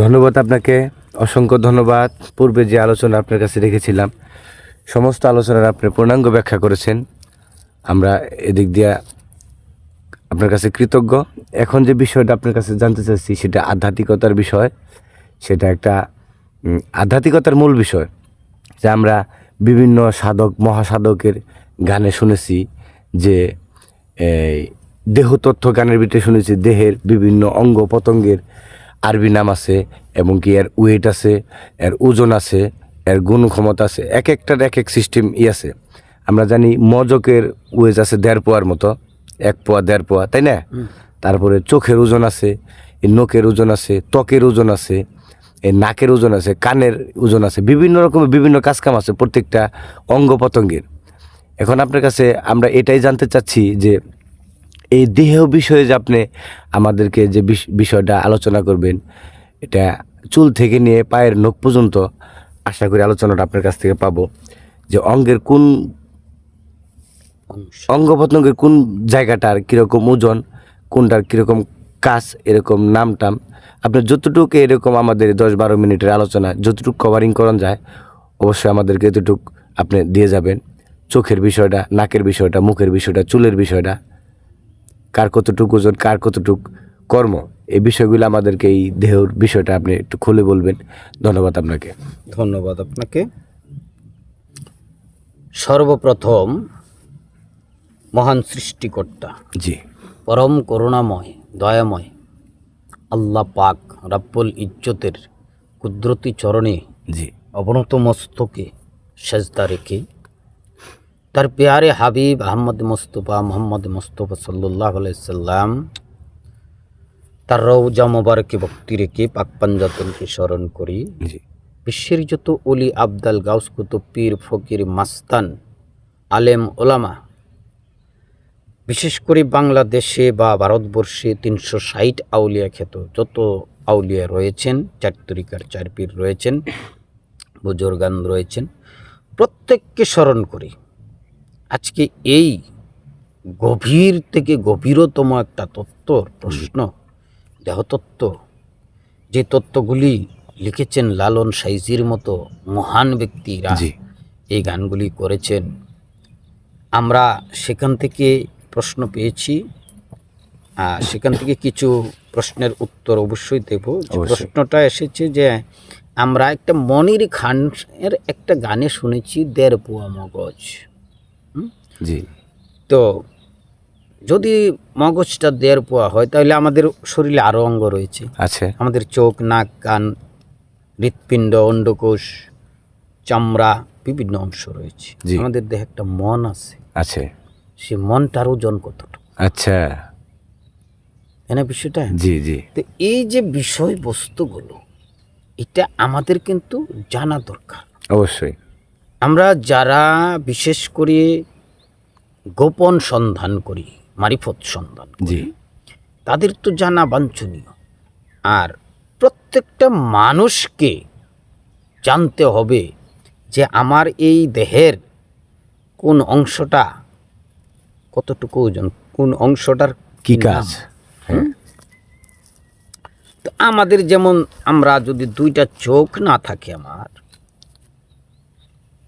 ধন্যবাদ আপনাকে, অসংখ্য ধন্যবাদ। পূর্বে যে আলোচনা আপনার কাছে রেখেছিলাম, সমস্ত আলোচনার আপনি পূর্ণাঙ্গ ব্যাখ্যা করেছেন। আমরা এদিক দিয়ে আপনার কাছে কৃতজ্ঞ। এখন যে বিষয়টা আপনার কাছে জানতে চাচ্ছি সেটা আধ্যাত্মিকতার বিষয়। সেটা একটা আধ্যাত্মিকতার মূল বিষয়, যে আমরা বিভিন্ন সাধক, মহাসাধকের গানে শুনেছি যে দেহতত্ত্ব গানের ভিতরে শুনেছি, দেহের বিভিন্ন অঙ্গ প্রত্যঙ্গের আরবি নাম আছে এবং কি এর ওয়েট আছে এর ওজন আছে এর গুণ ক্ষমতা আছে এক একটার এক এক সিস্টেম ই আছে। আমরা জানি মজকের ওয়েজ আছে দেড় পোয়ার মতো এক পোয়া দেড় পোয়া তাই না? তারপরে চোখের ওজন আছে এই নখের ওজন আছে ত্বকের ওজন আছে নাকের ওজন আছে কানের ওজন আছে বিভিন্ন রকমের বিভিন্ন কাজকাম আছে প্রত্যেকটা অঙ্গ প্রত্যঙ্গের এখন আপনার কাছে আমরা এটাই জানতে চাচ্ছি যে এই দেহ বিষয়ে যে আপনি আমাদেরকে যে বিষ- বিষয়টা আলোচনা করবেন, এটা চুল থেকে নিয়ে পায়ের নখ পর্যন্ত আশা করি আলোচনাটা আপনার কাছ থেকে পাবো। যে অঙ্গের কোন অঙ্গ প্রত্যঙ্গের কোন জায়গাটার কীরকম ওজন, কোনটার কীরকম কাজ, এরকম নাম টাম আপনি যতটুকু এরকম আমাদের দশ বারো মিনিটের আলোচনা, যতটুকু কভারিং করান যায়, অবশ্যই আমাদেরকে এতটুক আপনি দিয়ে যাবেন। চোখের বিষয়টা, নাকের বিষয়টা, মুখের বিষয়টা, চুলের বিষয়টা কার কতটুকু ওজন কার কতটুক কর্ম এই বিষয়গুলো আমাদেরকে এই দেহর বিষয়টা আপনি একটু খুলে বলবেন। ধন্যবাদ আপনাকে। ধন্যবাদ আপনাকে। সর্বপ্রথম মহান সৃষ্টিকর্তা জি। পরম করুণাময় দয়াময় আল্লাহ পাক রাব্বুল ইজ্জতের কুদরতি চরণে জি। অবনত মস্তকে সেজদা রেখে তার পেয়ারে হাবিব আহমদ মোস্তফা মোহাম্মদ মোস্তফা সাল্লাহ সাল্লাম তার রৌজা মোবারকে ভক্তি রেখে পাক পাঞ্জাতনকে স্মরণ করি। বিশ্বের যত অলি আবদাল গাউস কুতুব পীর ফকির মাস্তান আলেম ওলামা বিশেষ করে বাংলাদেশে বা ভারতবর্ষে তিনশো ষাট আউলিয়া খ্যাত যত আউলিয়া রয়েছেন চার তরিকার চার পীর রয়েছেন বুজুর্গান রয়েছেন প্রত্যেককে স্মরণ করি। আজকে এই গভীর থেকে গভীরতম একটা তত্ত্বর প্রশ্ন দেহতত্ত্ব। যে তত্ত্বগুলি লিখেছেন লালন সাইজির মতো মহান ব্যক্তিরা এই গানগুলি করেছেন। আমরা সেখান থেকে প্রশ্ন পেয়েছি সেখান থেকে কিছু প্রশ্নের উত্তর অবশ্যই দেব। যে প্রশ্নটা এসেছে যে আমরা একটা মনির খানের একটা গানে শুনেছি দেড় পোয়া মগজ। জি। তো যদি মগজটা দেয়ার পোয়া হয় তাহলে আমাদের শরীরে আরও অঙ্গ রয়েছে। আছে। আমাদের চোখ নাক কান হৃৎপিণ্ড অন্ডকোষ চামড়া বিভিন্ন অংশ রয়েছে। আমাদের দেহে একটা মন আছে। আছে। সে মনটার ওজন কতটুকু? আচ্ছা। এনে বিষয়টা? জি জি। তো এই যে বিষয়বস্তুগুলো এটা আমাদের কিন্তু জানা দরকার। অবশ্যই। আমরা যারা বিশেষ করে গোপন সন্ধান করি মারিফত সন্ধান জি। তাদের তো জানা বাঞ্ছনীয়। আর প্রত্যেকটা মানুষকে জানতে হবে যে আমার এই দেহের কোন অংশটা কতটুকু ওজন কোন অংশটার কি কাজ? হ্যাঁ। তো আমাদের যেমন আমরা যদি দুইটা চোখ না থাকে আমার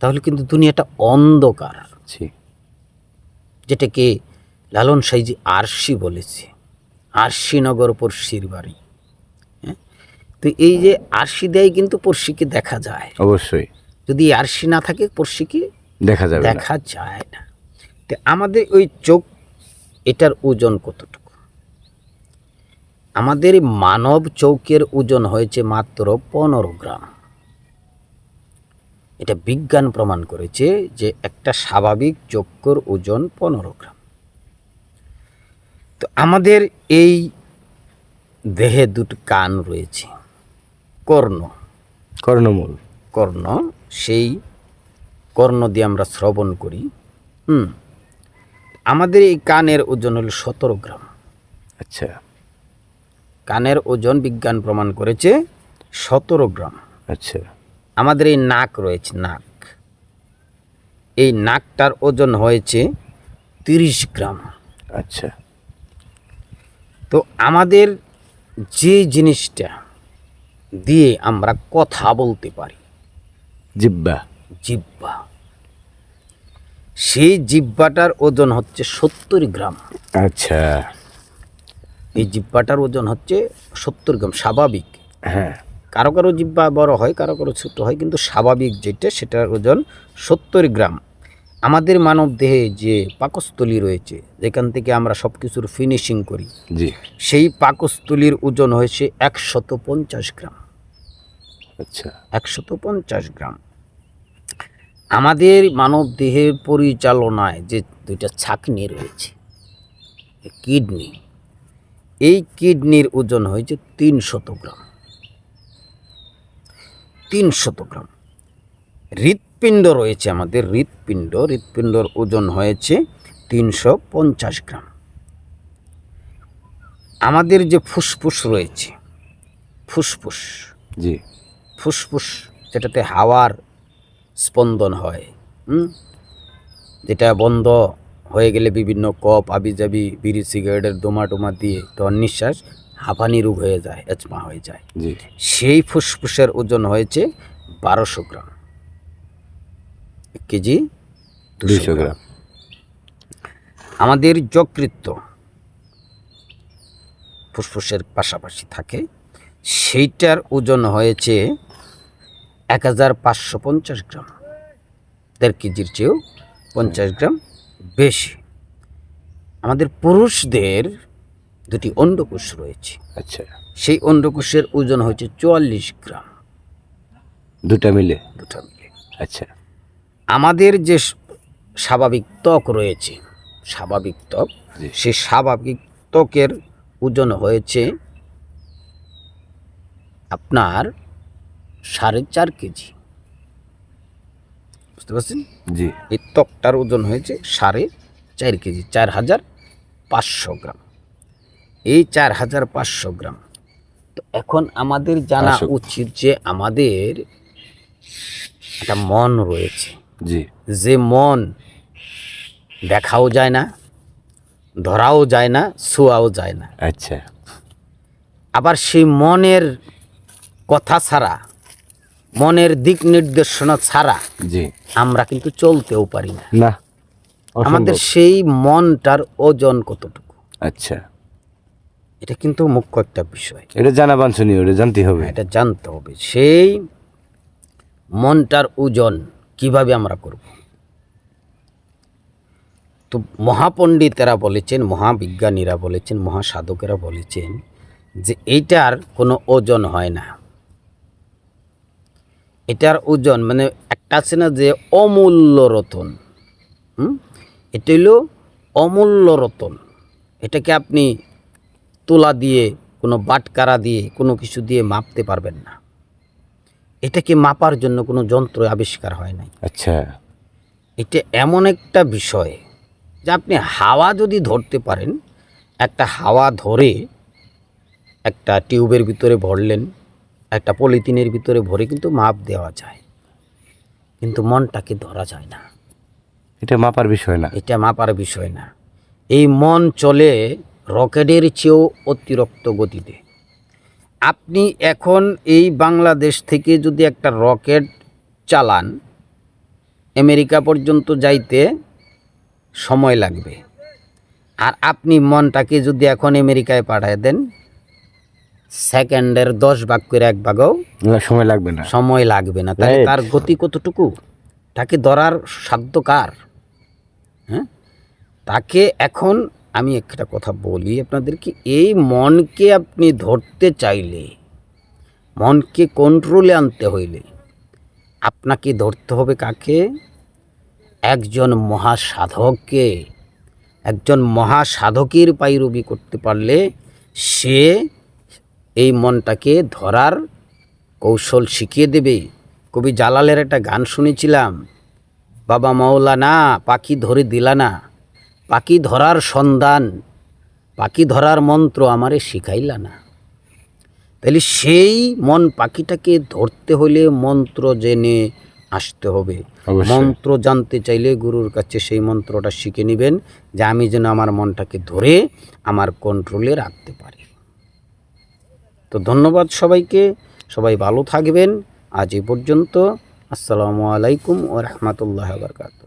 তাহলে কিন্তু দুনিয়াটা অন্ধকার। জি যেটাকে লালন সাইজি আরশি বলেছে। আরশিনগর পড়শির বাড়ি হ্যাঁ? তো এই যে আরশি দেয় কিন্তু পড়শিকে দেখা যায়। অবশ্যই। যদি আরশি না থাকে পড়শিকে দেখা যাবে না। দেখা যায় না। তো আমাদের ওই চোখ এটার ওজন কতটুকু? আমাদের মানব চৌকের ওজন হয়েছে মাত্র পনেরো গ্রাম। এটা বিজ্ঞান প্রমাণ করেছে যে একটা স্বাভাবিক চক্ষুর ওজন পনেরো গ্রাম। তো আমাদের এই দেহে দুটো কান রয়েছে কর্ণ। কর্ণমূল। কর্ণ সেই কর্ণ দিয়ে আমরা শ্রবণ করি হুম। আমাদের এই কানের ওজন হলো সতেরো গ্রাম। আচ্ছা। কানের ওজন বিজ্ঞান প্রমাণ করেছে সতেরো গ্রাম। আচ্ছা। আমাদের এই নাক রয়েছে নাক। এই নাকটার ওজন হয়েছে তিরিশ গ্রাম। আচ্ছা। তো আমাদের যে জিনিসটা দিয়ে আমরা কথা বলতে পারি জিব্বা। জিব্বা। সেই জিব্বাটার ওজন হচ্ছে সত্তর গ্রাম। আচ্ছা। এই জিব্বাটার ওজন হচ্ছে সত্তর গ্রাম স্বাভাবিক। হ্যাঁ। কারও কারও জিব্বা বড় হয় কারও কারও ছোট হয় কিন্তু স্বাভাবিক যেটা সেটার ওজন সত্তর গ্রাম। আমাদের মানব দেহে যে পাকস্থলী রয়েছে যেখান থেকে আমরা সব কিছুর ফিনিশিং করি জি। সেই পাকস্থলীর ওজন হয়েছে একশত পঞ্চাশ গ্রাম। আচ্ছা। একশত পঞ্চাশ গ্রাম। আমাদের মানব দেহের পরিচালনায় যে দুইটা ছাকনি রয়েছে কিডনি এই কিডনির ওজন হয়েছে তিনশত গ্রাম। তিনশত গ্রাম। হৃৎপিণ্ড রয়েছে আমাদের হৃৎপিণ্ড। হৃৎপিণ্ডর ওজন হয়েছে তিনশো পঞ্চাশ গ্রাম। আমাদের যে ফুসফুস রয়েছে ফুসফুস। জি। ফুসফুস যেটাতে হাওয়ার স্পন্দন হয় হুম? যেটা বন্ধ হয়ে গেলে বিভিন্ন কপ আবিজাবি বিড়ি সিগারেটের দোমা টোমা দিয়ে তখন নিঃশ্বাস হাঁপানি রোগ হয়ে যায় এচমা হয়ে যায়। সেই ফুসফুসের ওজন হয়েছে বারোশো গ্রাম। কেজি দুইশো গ্রাম। আমাদের যকৃত্ত ফুসফুসের পাশাপাশি থাকে। সেইটার ওজন হয়েছে এক হাজার পাঁচশো পঞ্চাশ গ্রাম। দেড় কেজির চেয়েও পঞ্চাশ গ্রাম বেশি। আমাদের পুরুষদের দুটি অন্ডকোষ রয়েছে। আচ্ছা। সেই অন্ডকোষের ওজন হয়েছে চুয়াল্লিশ গ্রাম। দুটা মিলে? দুটা মিলে। আচ্ছা। আমাদের যে স্বাভাবিক ত্বক রয়েছে স্বাভাবিক ত্বক সেই স্বাভাবিক ত্বকের ওজন হয়েছে আপনার সাড়ে চার কেজি। বুঝতে পারছেন? জি। এই ত্বকটার ওজন হয়েছে সাড়ে চার কেজি চার হাজার পাঁচশো গ্রাম। এই চার হাজার পাঁচশো গ্রাম। তো এখন আমাদের জানা উচিত যে আমাদের একটা মন রয়েছে। জি। যে মন দেখাও যায় না ধরাও যায় না ছোঁয়াও যায় না। আচ্ছা। আবার সেই মনের কথা ছাড়া মনের দিক নির্দেশনা ছাড়া জি। আমরা কিন্তু চলতেও পারি না। না আমাদের সেই মনটার ওজন কতটুকু? আচ্ছা। এটা কিন্তু মুখ্য একটা বিষয়। এটা জানা বাঞ্ছনীয় এটা জানতে হবে। এটা জানতে হবে। সেই মনটার ওজন কীভাবে আমরা করব? তো মহাপণ্ডিতেরা বলেছেন মহাবিজ্ঞানীরা বলেছেন মহাসাধকেরা বলেছেন যে এইটার কোনো ওজন হয় না। এটার ওজন মানে একটা আছে না যে অমূল্য রতন। হুম? এটা হলো অমূল্য রতন। এটাকে আপনি তোলা দিয়ে কোনো বাটকারা দিয়ে কোনো কিছু দিয়ে মাপতে পারবেন না। এটাকে মাপার জন্য কোনো যন্ত্র আবিষ্কার হয় নাই। আচ্ছা। এটা এমন একটা বিষয় যে আপনি হাওয়া যদি ধরতে পারেন একটা হাওয়া ধরে একটা টিউবের ভিতরে ভরলেন একটা পলিথিনের ভিতরে ভরে কিন্তু মাপ দেওয়া যায়। কিন্তু মনটাকে ধরা যায় না। এটা মাপার বিষয় না। এটা মাপার বিষয় না। এই মন চলে রকেটের চেয়েও অতিরিক্ত গতিতে। আপনি এখন এই বাংলাদেশ থেকে যদি একটা রকেট চালান আমেরিকা পর্যন্ত যাইতে সময় লাগবে। আর আপনি মনটাকে যদি এখন আমেরিকায় পাঠায় দেন সেকেন্ডের দশ ভাগ করে এক ভাগও সময় লাগবে না। সময় লাগবে না। তাহলে তার গতি কতটুকু? তাকে ধরার সাধ্য কার? হ্যাঁ? তাকে এখন আমি একটা কথা বলি আপনাদেরকে, এই মনকে আপনি ধরতে চাইলে, মনকে কন্ট্রোলে আনতে হইলে আপনাকে ধরতে হবে কাকে? একজন মহাসাধককে। একজন মহাসাধকের পাইরবি করতে পারলে সে এই মনটাকে ধরার কৌশল শিখিয়ে দেবে। কবি জালালের একটা গান শুনেছিলাম, বাবা মাওলানা পাখি ধরে দিলা না পাখি ধরার সন্ধান পাখি ধরার মন্ত্র আমারে শিখাইলা না। তাহলে সেই মন পাখিটাকে ধরতে হলে মন্ত্র জেনে আসতে হবে। মন্ত্র জানতে চাইলে গুরুর কাছে সেই মন্ত্রটা শিখে নেবেন যে আমি যেন আমার মনটাকে ধরে আমার কন্ট্রোলে রাখতে পারি। তো ধন্যবাদ সবাইকে সবাই ভালো থাকবেন। আজ এ পর্যন্ত আসসালামু আলাইকুম ও রহমতুল্লাহ বরকাত